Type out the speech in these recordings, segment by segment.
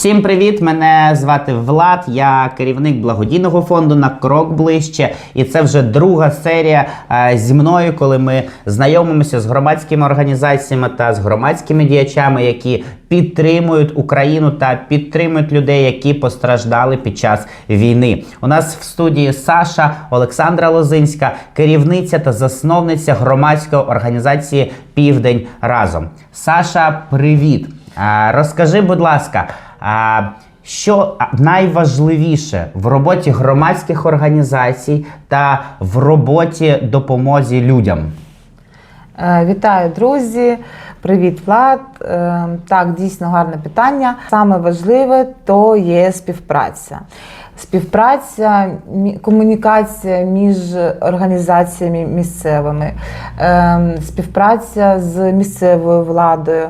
Всім привіт! Мене звати Влад. Я керівник благодійного фонду на крок ближче. І це вже друга серія е, зі мною, коли ми знайомимося з громадськими організаціями та з громадськими діячами, які підтримують Україну та підтримують людей, які постраждали під час війни. У нас в студії Саша Олександра Лозинська, керівниця та засновниця громадської організації Південь разом. Саша, привіт! Розкажи, будь ласка, що найважливіше в роботі громадських організацій та в роботі допомозі людям? Е, Вітаю, друзі! Привіт, Влад! Е, Так, дійсно гарне питання. Саме важливе то є співпраця. Співпраця, комунікація між організаціями місцевими, е, співпраця з місцевою владою,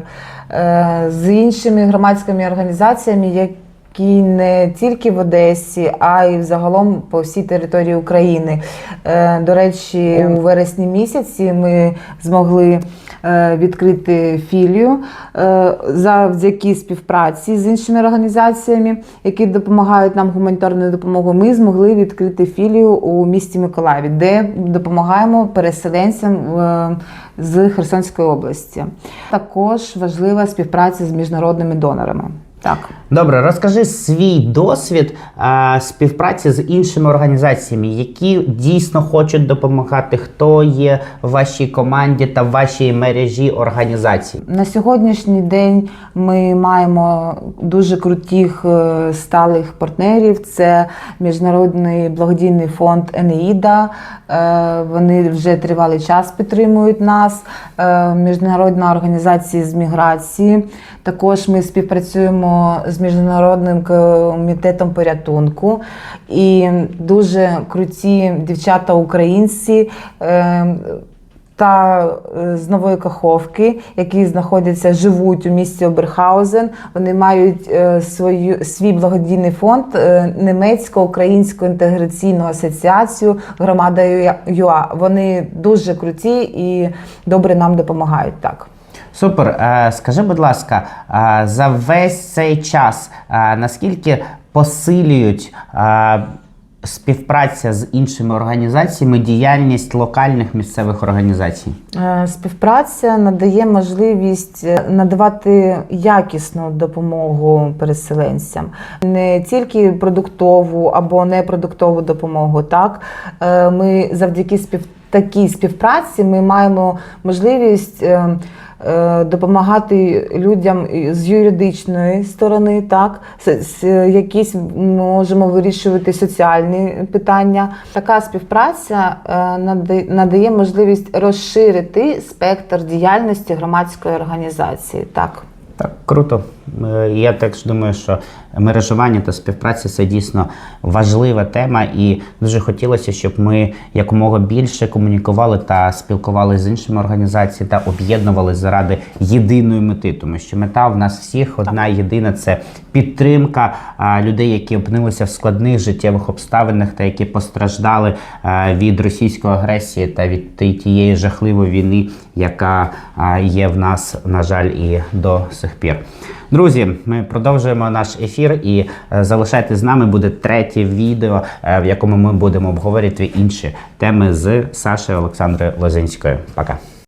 з іншими громадськими організаціями, які які не тільки в Одесі, а й взагалом по всій території України. Е, До речі, у вересні місяці ми змогли е, відкрити філію е, завдяки співпраці з іншими організаціями, які допомагають нам гуманітарною допомогою. Ми змогли відкрити філію у місті Миколаєві, де допомагаємо переселенцям з Херсонської області. Також важлива співпраця з міжнародними донорами. Так. Добре, розкажи свій досвід а, співпраці з іншими організаціями, які дійсно хочуть допомагати, хто є в вашій команді та в вашій мережі організацій. На сьогоднішній день ми маємо дуже крутих е, сталих партнерів. Це міжнародний благодійний фонд Енеїда. Е, Вони вже тривалий час підтримують нас. Е, Міжнародна організація з міграції. Також ми співпрацюємо з міжнародним комітетом порятунку. І дуже круті дівчата українці. е, та е, з Нової Каховки, які знаходяться, живуть у місті Оберхаузен. Вони мають е, свою свій благодійний фонд немецько-українську інтеграційну асоціацію Громада ЮА. Вони дуже круті і добре нам допомагають. Так. Супер. Е, Скажи, будь ласка, е, за весь цей час е, наскільки посилюють співпраця з іншими організаціями діяльність локальних місцевих організацій? Співпраця надає можливість надавати якісну допомогу переселенцям, не тільки продуктову або непродуктову допомогу. Так ми завдяки спів... такій співпраці ми маємо можливість. Е, е, Допомагати людям з юридичної сторони, так с- якісь можемо вирішувати соціальні питання. Така співпраця е, надає можливість розширити спектр діяльності громадської організації. Так. Так, круто. Е, Я також думаю, що мережування та співпраця це дійсно важлива тема, і дуже хотілося, щоб ми якомога більше комунікували та спілкувалися з іншими організаціями та об'єднували заради єдиної мети, тому що мета в нас всіх одна єдина це підтримка людей, які опинилися в складних життєвих обставинах та які постраждали від російської агресії та від ті- тієї жахливої війни, яка є в нас, на жаль, і до сих пір. Друзі, ми продовжуємо наш ефір і залишайте з нами. Буде третє відео, е, в якому ми будемо обговорювати інші теми з Сашею Олександрою Лозинською. Пока.